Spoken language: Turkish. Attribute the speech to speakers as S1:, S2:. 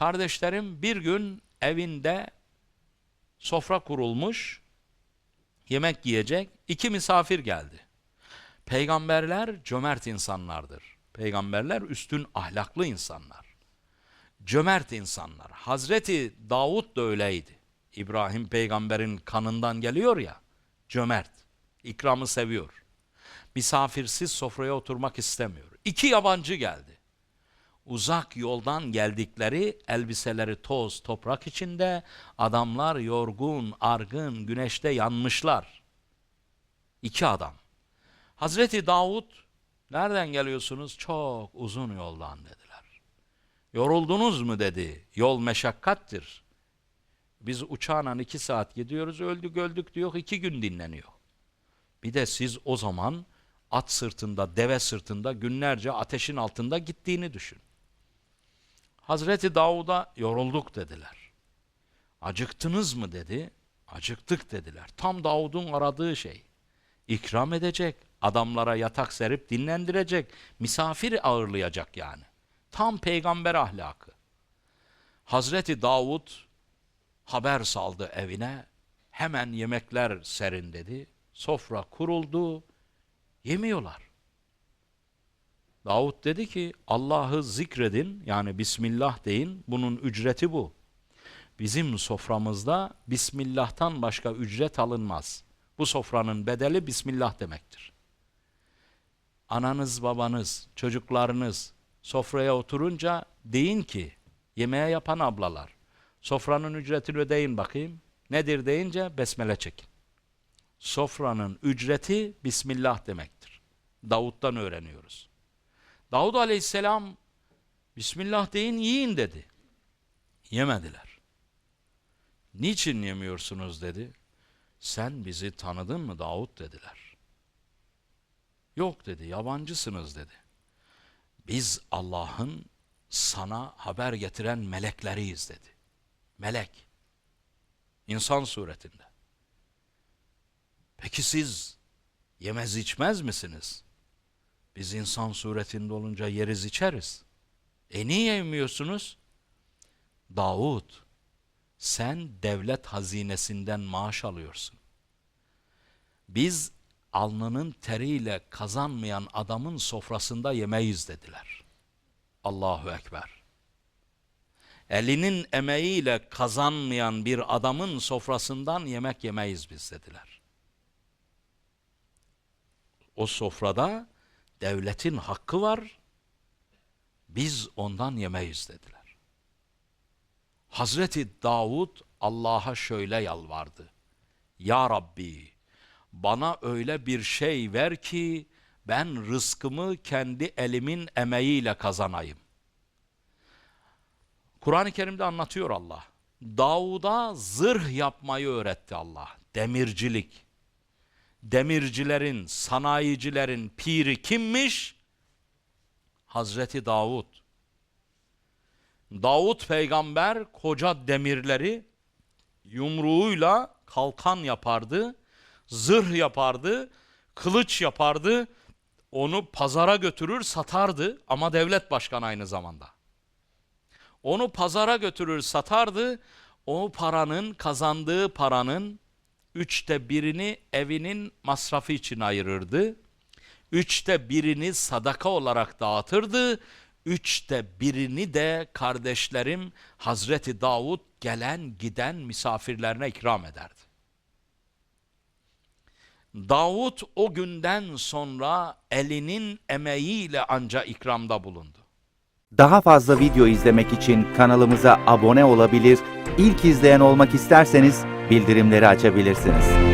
S1: Kardeşlerim bir gün evinde sofra kurulmuş, yemek yiyecek, iki misafir geldi. Peygamberler cömert insanlardır. Peygamberler üstün ahlaklı insanlar. Cömert insanlar. Hazreti Davud da öyleydi. İbrahim peygamberin kanından geliyor ya, cömert. İkramı seviyor. Misafirsiz sofraya oturmak istemiyor. İki yabancı geldi. Uzak yoldan geldikleri elbiseleri toz toprak içinde, adamlar yorgun, argın, güneşte yanmışlar. İki adam. Hazreti Davud, nereden geliyorsunuz? Çok uzun yoldan dediler. Yoruldunuz mu dedi. Yol meşakkattir. Biz uçağla iki saat gidiyoruz, öldük öldük diyor, iki gün dinleniyor. Bir de siz o zaman at sırtında, deve sırtında günlerce ateşin altında gittiğini düşün. Hazreti Davud'a yorulduk dediler. Acıktınız mı dedi. Acıktık dediler. Tam Davud'un aradığı şey. İkram edecek, adamlara yatak serip dinlendirecek, misafir ağırlayacak yani. Tam peygamber ahlakı. Hazreti Davud haber saldı evine. Hemen yemekler serin dedi. Sofra kuruldu. Yemiyorlar. Davud dedi ki Allah'ı zikredin yani Bismillah deyin bunun ücreti bu. Bizim soframızda Bismillah'tan başka ücret alınmaz. Bu sofranın bedeli Bismillah demektir. Ananız, babanız, çocuklarınız sofraya oturunca deyin ki yemeğe yapan ablalar sofranın ücretini ödeyin bakayım. Nedir deyince besmele çekin. Sofranın ücreti Bismillah demektir. Davut'tan öğreniyoruz. Davud aleyhisselam Bismillah deyin yiyin dedi. Yemediler. Niçin yemiyorsunuz dedi. Sen bizi tanıdın mı Davud dediler. Yok dedi yabancısınız dedi. Biz Allah'ın sana haber getiren melekleriyiz dedi. Melek. İnsan suretinde. Peki siz yemez içmez misiniz? Biz insan suretinde olunca yeriz içeriz. E niye yemiyorsunuz? Davud, sen devlet hazinesinden maaş alıyorsun. Biz alnının teriyle kazanmayan adamın sofrasında yemeyiz dediler. Allahu Ekber. Elinin emeğiyle kazanmayan bir adamın sofrasından yemek yemeyiz biz dediler. O sofrada devletin hakkı var, biz ondan yemeyiz dediler. Hazreti Davud Allah'a şöyle yalvardı. Ya Rabbi bana öyle bir şey ver ki ben rızkımı kendi elimin emeğiyle kazanayım. Kur'an-ı Kerim'de anlatıyor Allah. Davud'a zırh yapmayı öğretti Allah. Demircilik. Demircilerin, sanayicilerin piri kimmiş? Hazreti Davud. Davud peygamber koca demirleri yumruğuyla kalkan yapardı, zırh yapardı, kılıç yapardı, onu pazara götürür satardı ama devlet başkanı aynı zamanda. Onu pazara götürür satardı, o paranın kazandığı paranın üçte birini evinin masrafı için ayırırdı. Üçte birini sadaka olarak dağıtırdı. Üçte birini de kardeşlerim Hazreti Davud gelen giden misafirlerine ikram ederdi. Davud o günden sonra elinin emeğiyle anca ikramda bulundu.
S2: Daha fazla video izlemek için kanalımıza abone olabilir, ilk izleyen olmak isterseniz bildirimleri açabilirsiniz.